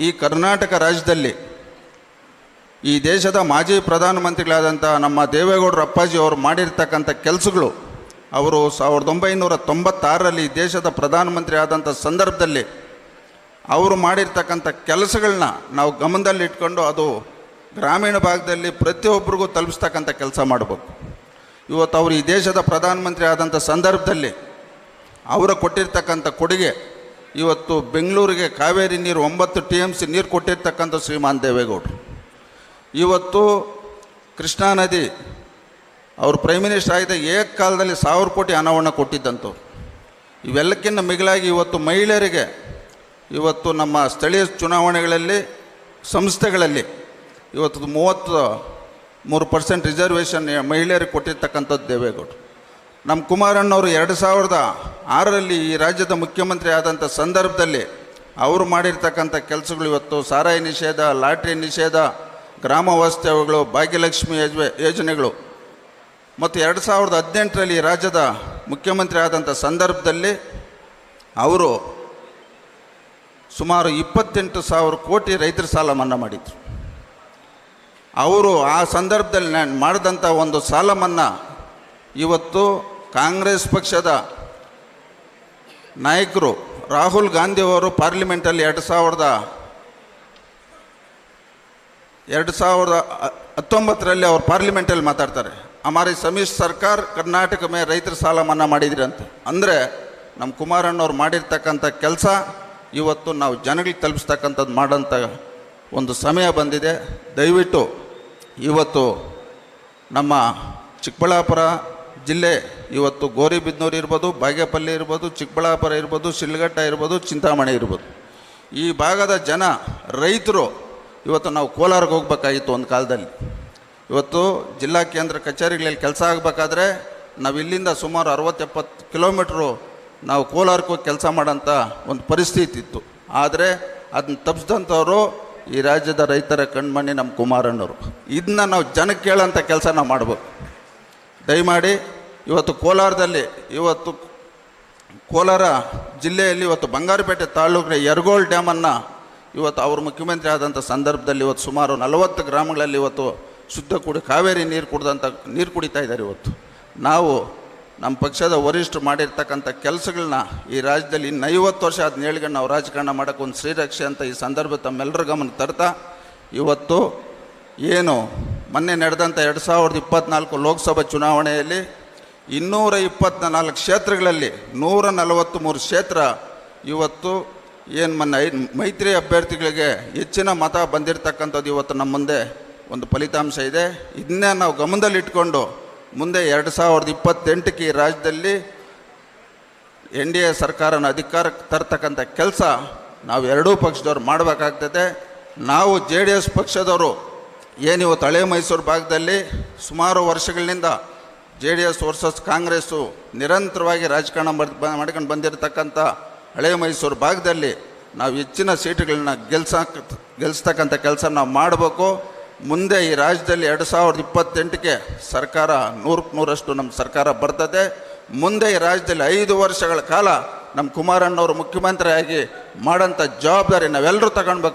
ಈ ಕರ್ನಾಟಕ ರಾಜ್ಯದಲ್ಲಿ ಈ ದೇಶದ ಮಾಜಿ ಪ್ರಧಾನಮಂತ್ರಿಗಳಾದಂಥ ನಮ್ಮ ದೇವೇಗೌಡರ ಅಪ್ಪಾಜಿ ಅವರು ಮಾಡಿರ್ತಕ್ಕಂಥ ಕೆಲಸಗಳು, ಅವರು ಸಾವಿರದ ಒಂಬೈನೂರ ತೊಂಬತ್ತಾರರಲ್ಲಿ ದೇಶದ ಪ್ರಧಾನಮಂತ್ರಿ ಆದಂಥ ಸಂದರ್ಭದಲ್ಲಿ ಅವರು ಮಾಡಿರ್ತಕ್ಕಂಥ ಕೆಲಸಗಳನ್ನ ನಾವು ಗಮನದಲ್ಲಿ ಇಟ್ಕೊಂಡು ಅದು ಗ್ರಾಮೀಣ ಭಾಗದಲ್ಲಿ ಪ್ರತಿಯೊಬ್ಬರಿಗೂ ತಲುಪಿಸ್ತಕ್ಕಂಥ ಕೆಲಸ ಮಾಡಬೇಕು. ಇವತ್ತು ಅವರು ಈ ದೇಶದ ಪ್ರಧಾನಮಂತ್ರಿ ಆದಂಥ ಸಂದರ್ಭದಲ್ಲಿ ಅವರು ಕೊಟ್ಟಿರ್ತಕ್ಕಂಥ ಕೊಡುಗೆ ಇವತ್ತು ಬೆಂಗಳೂರಿಗೆ ಕಾವೇರಿ ನೀರು ಒಂಬತ್ತು ಟಿ ಎಂ ಸಿ ನೀರು ಕೊಟ್ಟಿರ್ತಕ್ಕಂಥ ಶ್ರೀಮಾನ್ ದೇವೇಗೌಡರು. ಇವತ್ತು ಕೃಷ್ಣಾ ನದಿ, ಅವರು ಪ್ರೈಮ್ ಮಿನಿಸ್ಟರ್ ಆಗಿದ್ದ ಏಕಕಾಲದಲ್ಲಿ ಸಾವಿರ ಕೋಟಿ ಹಣವನ್ನು ಕೊಟ್ಟಿದ್ದಂಥವ್ರು. ಇವೆಲ್ಲಕ್ಕಿಂತ ಮಿಗಿಲಾಗಿ ಇವತ್ತು ಮಹಿಳೆಯರಿಗೆ, ಇವತ್ತು ನಮ್ಮ ಸ್ಥಳೀಯ ಚುನಾವಣೆಗಳಲ್ಲಿ, ಸಂಸ್ಥೆಗಳಲ್ಲಿ ಇವತ್ತು ಮೂವತ್ತು, ಮೂರು ಪರ್ಸೆಂಟ್ ರಿಸರ್ವೇಷನ್ ಮಹಿಳೆಯರಿಗೆ ಕೊಟ್ಟಿರ್ತಕ್ಕಂಥದ್ದು ದೇವೇಗೌಡರು. ನಮ್ಮ ಕುಮಾರಣ್ಣವರು ಎರಡು ಸಾವಿರದ ಆರರಲ್ಲಿ ಈ ರಾಜ್ಯದ ಮುಖ್ಯಮಂತ್ರಿ ಆದಂಥ ಸಂದರ್ಭದಲ್ಲಿ ಅವರು ಮಾಡಿರ್ತಕ್ಕಂಥ ಕೆಲಸಗಳು ಇವತ್ತು ಸಾರಾಯಿ ನಿಷೇಧ, ಲಾಟ್ರಿ ನಿಷೇಧ ಗ್ರಾಮ ವಾಸ್ತವ್ಯಗಳು ಭಾಗ್ಯಲಕ್ಷ್ಮಿ ಯೋಜನೆ ಯೋಜನೆಗಳು. ಮತ್ತು ಎರಡು ಸಾವಿರದ ಹದಿನೆಂಟರಲ್ಲಿ ರಾಜ್ಯದ ಮುಖ್ಯಮಂತ್ರಿ ಆದಂಥ ಸಂದರ್ಭದಲ್ಲಿ ಅವರು ಸುಮಾರು ಇಪ್ಪತ್ತೆಂಟು ಸಾವಿರ ಕೋಟಿ ರೈತರ ಸಾಲ ಮನ್ನಾ ಮಾಡಿದರು. ಅವರು ಆ ಸಂದರ್ಭದಲ್ಲಿ ನಾನು ಮಾಡಿದಂಥ ಒಂದು ಸಾಲ ಮನ್ನಾ ಇವತ್ತು ಕಾಂಗ್ರೆಸ್ ಪಕ್ಷದ ನಾಯಕರು ರಾಹುಲ್ ಗಾಂಧಿ ಅವರು ಪಾರ್ಲಿಮೆಂಟಲ್ಲಿ ಎರಡು ಸಾವಿರದ ಎರಡು ಸಾವಿರದ ಹತ್ತೊಂಬತ್ತರಲ್ಲಿ ಅವ್ರು ಪಾರ್ಲಿಮೆಂಟಲ್ಲಿ ಮಾತಾಡ್ತಾರೆ. ಅಮಾರಿ ಸಮಿಶ್ ಸರ್ಕಾರ ಕರ್ನಾಟಕ ಮೇಲೆ ರೈತರ ಸಾಲ ಮನ್ನಾ ಮಾಡಿದ್ರಿ ಅಂತ. ಅಂದರೆ ನಮ್ಮ ಕುಮಾರಣ್ಣವ್ರು ಮಾಡಿರ್ತಕ್ಕಂಥ ಕೆಲಸ ಇವತ್ತು ನಾವು ಜನಗಳಿಗೆ ತಲುಪಿಸ್ತಕ್ಕಂಥದ್ದು ಮಾಡೋಂಥ ಒಂದು ಸಮಯ ಬಂದಿದೆ. ದಯವಿಟ್ಟು ಇವತ್ತು ನಮ್ಮ ಚಿಕ್ಕಬಳ್ಳಾಪುರ ಜಿಲ್ಲೆ ಇವತ್ತು ಗೋರಿಬಿದ್ನೂರು ಇರ್ಬೋದು, ಬಾಗೇಪಲ್ಲಿ ಇರ್ಬೋದು, ಚಿಕ್ಕಬಳ್ಳಾಪುರ ಇರ್ಬೋದು, ಶಿಲ್ಘಟ್ಟ ಇರ್ಬೋದು, ಚಿಂತಾಮಣಿ ಇರ್ಬೋದು. ಈ ಭಾಗದ ಜನ, ರೈತರು ಇವತ್ತು ನಾವು ಕೋಲಾರಿಗೆ ಹೋಗ್ಬೇಕಾಗಿತ್ತು ಒಂದು ಕಾಲದಲ್ಲಿ. ಇವತ್ತು ಜಿಲ್ಲಾ ಕೇಂದ್ರ ಕಚೇರಿಗಳಲ್ಲಿ ಕೆಲಸ ಆಗಬೇಕಾದ್ರೆ ನಾವು ಇಲ್ಲಿಂದ ಸುಮಾರು ಅರವತ್ತೆಪ್ಪತ್ತು ಕಿಲೋಮೀಟ್ರು ನಾವು ಕೋಲಾರಕ್ಕೆ ಹೋಗಿ ಕೆಲಸ ಮಾಡೋಂಥ ಒಂದು ಪರಿಸ್ಥಿತಿ ಇತ್ತು. ಆದರೆ ಅದನ್ನ ತಪ್ಪಿಸಿದಂಥವ್ರು ಈ ರಾಜ್ಯದ ರೈತರ ಕಣ್ಮಣಿ ನಮ್ಮ ಕುಮಾರಣ್ಣವರು. ಇದನ್ನ ನಾವು ಜನಕ್ಕೆ ಕೇಳೋಂಥ ಕೆಲಸ ನಾವು ಮಾಡ್ಬೇಕು. ದಯಮಾಡಿ ಇವತ್ತು ಕೋಲಾರದಲ್ಲಿ, ಇವತ್ತು ಕೋಲಾರ ಜಿಲ್ಲೆಯಲ್ಲಿ ಇವತ್ತು ಬಂಗಾರಪೇಟೆ ತಾಲೂಕಿನ ಯರಗೋಳ್ ಡ್ಯಾಮನ್ನು ಇವತ್ತು ಅವರು ಮುಖ್ಯಮಂತ್ರಿ ಆದಂಥ ಸಂದರ್ಭದಲ್ಲಿ ಇವತ್ತು ಸುಮಾರು ನಲವತ್ತು ಗ್ರಾಮಗಳಲ್ಲಿ ಇವತ್ತು ಶುದ್ಧ ಕುಡಿ, ಕಾವೇರಿ ನೀರು ಕುಡ್ದಂಥ ನೀರು ಕುಡಿತಾ ಇದ್ದಾರೆ ಇವತ್ತು. ನಾವು ನಮ್ಮ ಪಕ್ಷದ ವರಿಷ್ಠರು ಮಾಡಿರ್ತಕ್ಕಂಥ ಕೆಲಸಗಳನ್ನ ಈ ರಾಜ್ಯದಲ್ಲಿ ಇನ್ನು ಐವತ್ತು ವರ್ಷ ಆದ ಹೇಳ್ಕೊಂಡು ನಾವು ರಾಜಕಾರಣ ಮಾಡೋಕ್ಕೆ ಒಂದು ಶ್ರೀರಕ್ಷೆ ಅಂತ ಈ ಸಂದರ್ಭ ತಮ್ಮೆಲ್ಲರ ಗಮನ ತರ್ತಾ, ಇವತ್ತು ಏನು ಮೊನ್ನೆ ನಡೆದಂಥ ಎರಡು ಸಾವಿರದ ಇಪ್ಪತ್ತ್ನಾಲ್ಕು ಲೋಕಸಭಾ ಚುನಾವಣೆಯಲ್ಲಿ ಇನ್ನೂರ ಇಪ್ಪತ್ತ್ನಾಲ್ಕು ಕ್ಷೇತ್ರಗಳಲ್ಲಿ ನೂರ ನಲವತ್ತು ಮೂರು ಕ್ಷೇತ್ರ ಇವತ್ತು ಏನು ಮೊನ್ನೆ ಮೈತ್ರಿ ಅಭ್ಯರ್ಥಿಗಳಿಗೆ ಹೆಚ್ಚಿನ ಮತ ಬಂದಿರತಕ್ಕಂಥದ್ದು ಇವತ್ತು ನಮ್ಮ ಮುಂದೆ ಒಂದು ಫಲಿತಾಂಶ ಇದೆ. ಇದನ್ನೇ ನಾವು ಗಮನದಲ್ಲಿಟ್ಕೊಂಡು ಮುಂದೆ ಎರಡು ಸಾವಿರದ ಇಪ್ಪತ್ತೆಂಟಕ್ಕೆ ಈ ರಾಜ್ಯದಲ್ಲಿ ಎನ್ ಡಿ ಎ ಸರ್ಕಾರನ ಅಧಿಕಾರಕ್ಕೆ ತರ್ತಕ್ಕಂಥ ಕೆಲಸ ನಾವು ಎರಡೂ ಪಕ್ಷದವ್ರು ಮಾಡಬೇಕಾಗ್ತದೆ. ನಾವು ಜೆ ಡಿ ಎಸ್ ಪಕ್ಷದವರು ಏನಿವತ್ತು ಹಳೆ ಮೈಸೂರು ಭಾಗದಲ್ಲಿ ಸುಮಾರು ವರ್ಷಗಳಿಂದ J D S versus Congress ನಿರಂತರವಾಗಿ ರಾಜಕಾರಣ ಮಾಡ್- ಮಾಡ್ಕೊಂಡು ಬಂದಿರತಕ್ಕಂಥ ಹಳೆಯ ಮೈಸೂರು ಭಾಗದಲ್ಲಿ ನಾವು ಹೆಚ್ಚಿನ ಸೀಟುಗಳನ್ನ ಗೆಲ್ಸಕ್, ಗೆಲ್ಸ್ತಕ್ಕಂಥ ಕೆಲಸ ನಾವು ಮಾಡಬೇಕು. ಮುಂದೆ ಈ ರಾಜ್ಯದಲ್ಲಿ ಎರಡು ಸಾವಿರದ ಇಪ್ಪತ್ತೆಂಟಕ್ಕೆ ಸರ್ಕಾರ ನೂರಕ್ಕೆ ನೂರಷ್ಟು ನಮ್ಮ ಸರ್ಕಾರ ಬರ್ತದೆ. ಮುಂದೆ ಈ ರಾಜ್ಯದಲ್ಲಿ ಐದು ವರ್ಷಗಳ ಕಾಲ ನಮ್ಮ ಕುಮಾರಣ್ಣವರು ಮುಖ್ಯಮಂತ್ರಿಯಾಗಿ ಮಾಡೋಂಥ ಜವಾಬ್ದಾರಿ ನಾವೆಲ್ಲರೂ ತಗೊಳ್ಬೇಕು